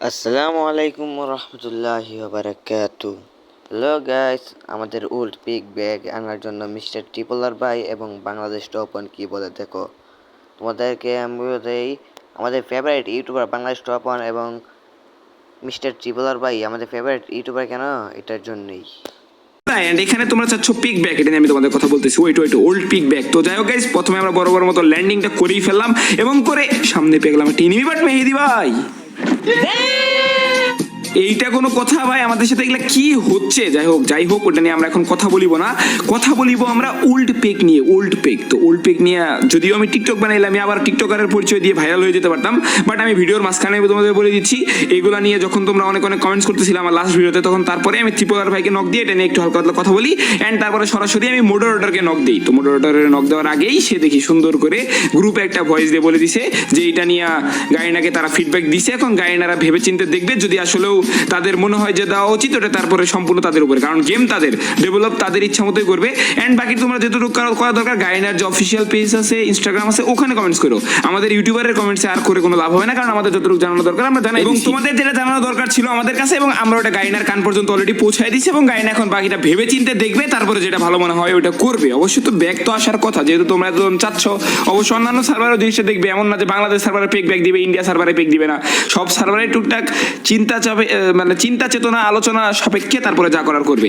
আসসালামু আলাইকুম রহমতুল্লাহি বারাকাতু হ্যালো গাইস আমাদের উল্ট পিক ব্যাগ আনার জন্য মিস্টার ট্রিপলার ভাই এবং বাংলাদেশ টপন কি বলে দেখো। তোমাদেরকে আমি দেই আমাদের ফেভারিট ইউটিউবার বাংলাদেশ টপন এবং মিস্টার ট্রিপলার ভাই আমাদের ফেভারিট ইউটিউবার কেন? এটার জন্যই। এন্ড এখানে তোমরা চাচ্ছ পিক ব্যাক এটা নিয়ে আমি তোমাদের কথা বলতেছি। Wait wait old pick back তো যাই হোক গাইস প্রথমে আমরা বড় বড় মতো ল্যান্ডিংটা করেই ফেললাম এবং করে সামনে পেয়ে গেলাম একটা এনিমি বাট মেহেদি ভাই! এইটা কোনো কথা ভাই, আমাদের সাথে এগুলা কি হচ্ছে? যাই হোক যাই হোক, ওটা নিয়ে আমরা এখন কথা বলিব না। কথা বলিব আমরা ওল্ড পেক নিয়ে ওল্ড পেক তো ওল্ড পেক নিয়ে, যদিও আমি টিকটক বানাইলাম, আমি আবার টিকটকারের পরিচয় দিয়ে ভাইরাল হয়ে যেতে পারতাম বাট আমি ভিডিওর মাঝখানে তোমাদের বলে দিচ্ছি, এগুলা নিয়ে যখন তোমরা অনেক অনেক কমেন্টস করতেছিলাম আমার লাস্ট ভিডিওতে, তখন তারপরে আমি ত্রিপুরার ভাইকে নক দিয়ে এটা নিয়ে একটু হালকা কথা বলি অ্যান্ড তারপরে সরাসরি আমি মোডারেটরকে নক দিই। তো মোডারেটরের নক দেওয়ার আগেই সে দেখি সুন্দর করে গ্রুপে একটা ভয়েস দিয়ে বলে দিছে, যে এটা নিয়ে গাইনাকে তারা ফিডব্যাক দিছে। এখন গাইনারা ভেবে চিন্তে দেখবে, যদি আসলেও তাদের মনে হয় যে দেওয়া উচিত ওটা তারপরে সম্পূর্ণ তাদের উপরে। কারণ গেম তাদের ডেভেলপ তাদের ইচ্ছা মতোই করবে। অ্যান্ড বাকি তোমরা যেটুকু করা করা দরকার গাইনার যে অফিসিয়াল পেজ আছে ইনস্টাগ্রাম আছে ওখানে কমেন্টস করো। আমাদের ইউটিউবারের কমেন্টসে আর করে কোনো লাভ হবে না কারণ আমাদের যতটুকু জানানো দরকার আমরা জানাই এবং তোমাদের যেটা জানানো দরকার ছিল আমাদের কাছে এবং আমরা ওটা গাইনার কান পর্যন্ত অলরেডি পৌঁছায় দিচ্ছি এবং গাইনা এখন বাকিটা ভেবে চিন্তে দেখবে তারপরে যেটা ভালো মনে হয় ওটা করবে। অবশ্যই তো ব্যাগ তো আসার কথা যেহেতু তোমরা একদম চাচ্ছ অবশ্য অন্যান্য সার্ভারও জিনিসটা দেখবে এমন না যে বাংলাদেশ সার্ভারে পেক ব্যাগ দিবে ইন্ডিয়া সার্ভারে পেক দিবে না। সব সার্ভারে টুকটাক চিন্তা চাপে আহ, মানে চিন্তা চেতনা আলোচনা সাপেক্ষে তারপরে যা করার করবে।